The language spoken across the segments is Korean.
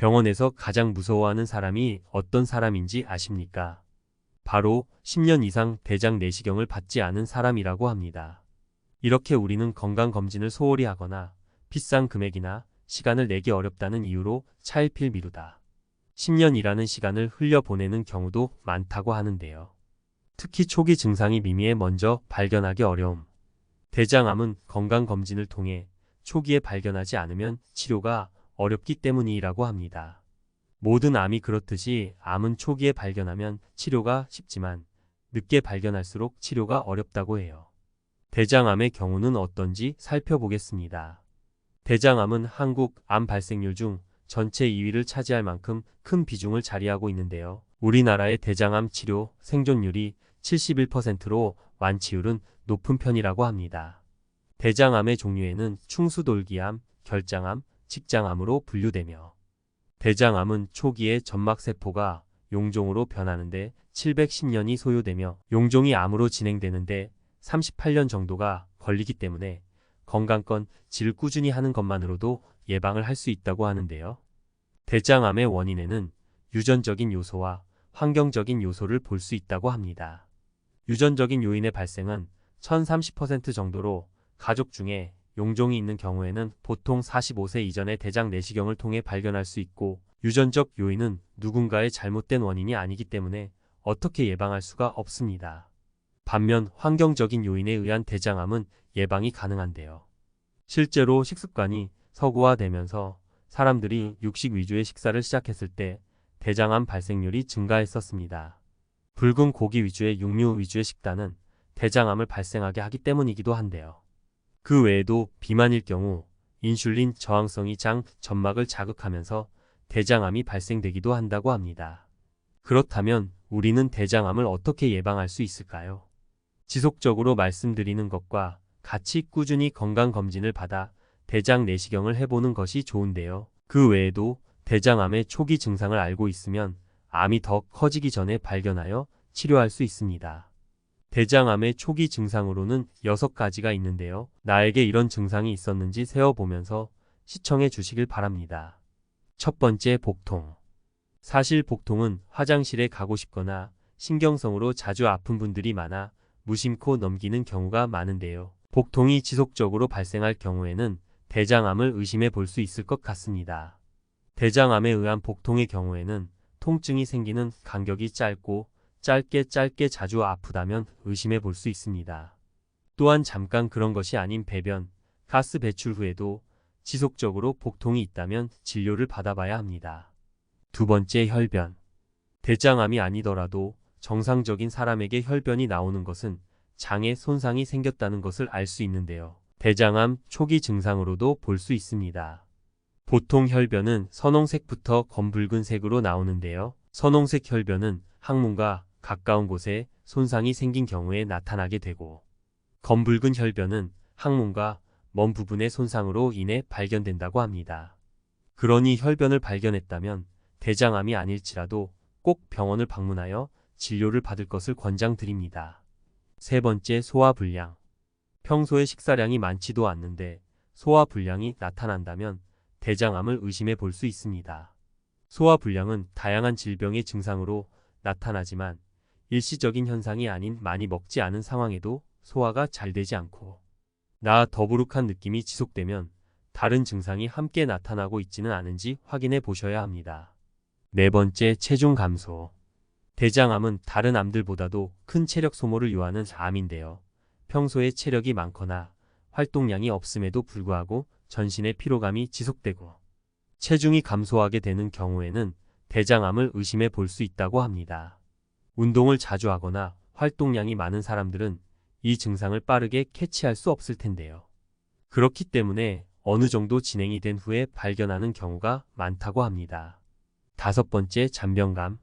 병원에서 가장 무서워하는 사람이 어떤 사람인지 아십니까? 바로 10년 이상 대장 내시경을 받지 않은 사람이라고 합니다. 이렇게 우리는 건강검진을 소홀히 하거나 비싼 금액이나 시간을 내기 어렵다는 이유로 차일필 미루다. 10년이라는 시간을 흘려보내는 경우도 많다고 하는데요. 특히 초기 증상이 미미해 먼저 발견하기 어려움. 대장암은 건강검진을 통해 초기에 발견하지 않으면 치료가 어렵기 때문이라고 합니다. 모든 암이 그렇듯이 암은 초기에 발견하면 치료가 쉽지만 늦게 발견할수록 치료가 어렵다고 해요. 대장암의 경우는 어떤지 살펴보겠습니다. 대장암은 한국 암 발생률 중 전체 2위를 차지할 만큼 큰 비중을 자리하고 있는데요. 우리나라의 대장암 치료 생존율이 71%로 완치율은 높은 편이라고 합니다. 대장암의 종류에는 충수돌기암, 결장암, 직장암으로 분류되며 대장암은 초기에 점막세포가 용종으로 변하는데 710년이 소요되며 용종이 암으로 진행되는데 38년 정도가 걸리기 때문에 건강권 질 꾸준히 하는 것만으로도 예방을 할 수 있다고 하는데요. 대장암의 원인에는 유전적인 요소와 환경적인 요소를 볼 수 있다고 합니다. 유전적인 요인의 발생은 1030% 정도로 가족 중에 용종이 있는 경우에는 보통 45세 이전에 대장 내시경을 통해 발견할 수 있고 유전적 요인은 누군가의 잘못된 원인이 아니기 때문에 어떻게 예방할 수가 없습니다. 반면 환경적인 요인에 의한 대장암은 예방이 가능한데요. 실제로 식습관이 서구화되면서 사람들이 육식 위주의 식사를 시작했을 때 대장암 발생률이 증가했었습니다. 붉은 고기 위주의 육류 위주의 식단은 대장암을 발생하게 하기 때문이기도 한데요. 그 외에도 비만일 경우 인슐린 저항성이 장 점막을 자극하면서 대장암이 발생되기도 한다고 합니다. 그렇다면 우리는 대장암을 어떻게 예방할 수 있을까요? 지속적으로 말씀드리는 것과 같이 꾸준히 건강검진을 받아 대장 내시경을 해보는 것이 좋은데요. 그 외에도 대장암의 초기 증상을 알고 있으면 암이 더 커지기 전에 발견하여 치료할 수 있습니다. 대장암의 초기 증상으로는 6가지가 있는데요. 나에게 이런 증상이 있었는지 세어보면서 시청해 주시길 바랍니다. 첫 번째 복통. 사실 복통은 화장실에 가고 싶거나 신경성으로 자주 아픈 분들이 많아 무심코 넘기는 경우가 많은데요. 복통이 지속적으로 발생할 경우에는 대장암을 의심해 볼 수 있을 것 같습니다. 대장암에 의한 복통의 경우에는 통증이 생기는 간격이 짧고 짧게 짧게 자주 아프다면 의심해 볼 수 있습니다. 또한 잠깐 그런 것이 아닌 배변, 가스 배출 후에도 지속적으로 복통이 있다면 진료를 받아봐야 합니다. 두 번째 혈변. 대장암이 아니더라도 정상적인 사람에게 혈변이 나오는 것은 장에 손상이 생겼다는 것을 알 수 있는데요. 대장암 초기 증상으로도 볼 수 있습니다. 보통 혈변은 선홍색부터 검붉은 색으로 나오는데요. 선홍색 혈변은 항문과 가까운 곳에 손상이 생긴 경우에 나타나게 되고 검붉은 혈변은 항문과 먼 부분의 손상으로 인해 발견된다고 합니다. 그러니 혈변을 발견했다면 대장암이 아닐지라도 꼭 병원을 방문하여 진료를 받을 것을 권장드립니다. 세 번째 소화불량 평소에 식사량이 많지도 않는데 소화불량이 나타난다면 대장암을 의심해 볼 수 있습니다. 소화불량은 다양한 질병의 증상으로 나타나지만 일시적인 현상이 아닌 많이 먹지 않은 상황에도 소화가 잘 되지 않고 나 더부룩한 느낌이 지속되면 다른 증상이 함께 나타나고 있지는 않은지 확인해 보셔야 합니다. 네 번째 체중 감소 대장암은 다른 암들보다도 큰 체력 소모를 요하는 암인데요. 평소에 체력이 많거나 활동량이 없음에도 불구하고 전신의 피로감이 지속되고 체중이 감소하게 되는 경우에는 대장암을 의심해 볼 수 있다고 합니다. 운동을 자주 하거나 활동량이 많은 사람들은 이 증상을 빠르게 캐치할 수 없을 텐데요. 그렇기 때문에 어느 정도 진행이 된 후에 발견하는 경우가 많다고 합니다. 다섯 번째 잔병감.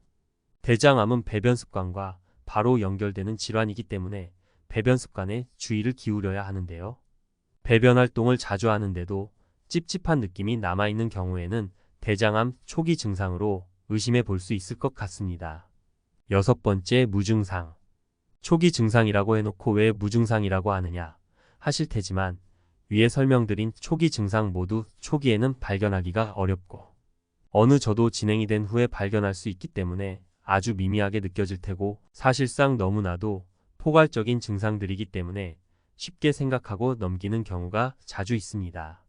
대장암은 배변 습관과 바로 연결되는 질환이기 때문에 배변 습관에 주의를 기울여야 하는데요. 배변 활동을 자주 하는데도 찝찝한 느낌이 남아있는 경우에는 대장암 초기 증상으로 의심해 볼 수 있을 것 같습니다. 여섯 번째 무증상. 초기 증상이라고 해놓고 왜 무증상이라고 하느냐 하실 테지만 위에 설명드린 초기 증상 모두 초기에는 발견하기가 어렵고 어느 저도 진행이 된 후에 발견할 수 있기 때문에 아주 미미하게 느껴질 테고 사실상 너무나도 포괄적인 증상들이기 때문에 쉽게 생각하고 넘기는 경우가 자주 있습니다.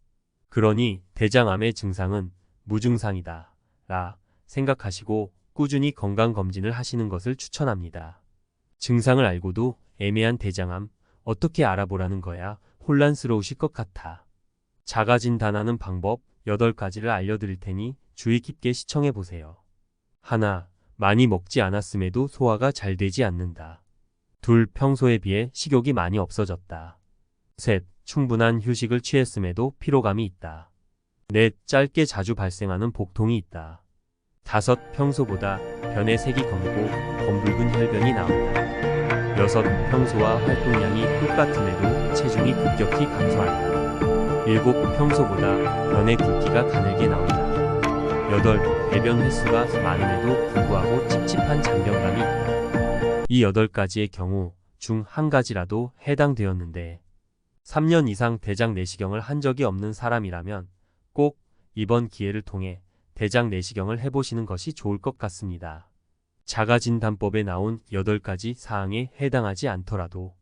그러니 대장암의 증상은 무증상이다. 라 생각하시고 꾸준히 건강검진을 하시는 것을 추천합니다. 증상을 알고도 애매한 대장암 어떻게 알아보라는 거야 혼란스러우실 것 같아. 자가 진단하는 방법 8가지를 알려드릴 테니 주의 깊게 시청해 보세요. 하나, 많이 먹지 않았음에도 소화가 잘 되지 않는다. 둘, 평소에 비해 식욕이 많이 없어졌다. 셋, 충분한 휴식을 취했음에도 피로감이 있다. 넷, 짧게 자주 발생하는 복통이 있다. 다섯, 평소보다 변의 색이 검고 검붉은 혈변이 나온다. 여섯, 평소와 활동량이 똑같음에도 체중이 급격히 감소한다. 일곱, 평소보다 변의 굵기가 가늘게 나온다. 여덟, 배변 횟수가 많음에도 불구하고 찝찝한 잔변감이 있다. 이 여덟 가지의 경우 중 한 가지라도 해당되었는데 3년 이상 대장 내시경을 한 적이 없는 사람이라면 꼭 이번 기회를 통해 대장 내시경을 해보시는 것이 좋을 것 같습니다. 자가진단법에 나온 8가지 사항에 해당하지 않더라도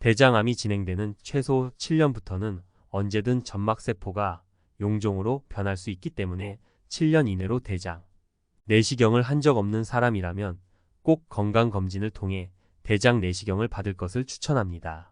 대장암이 진행되는 최소 7년부터는 언제든 점막세포가 용종으로 변할 수 있기 때문에 7년 이내로 대장 내시경을 한 적 없는 사람이라면 꼭 건강검진을 통해 대장 내시경을 받을 것을 추천합니다.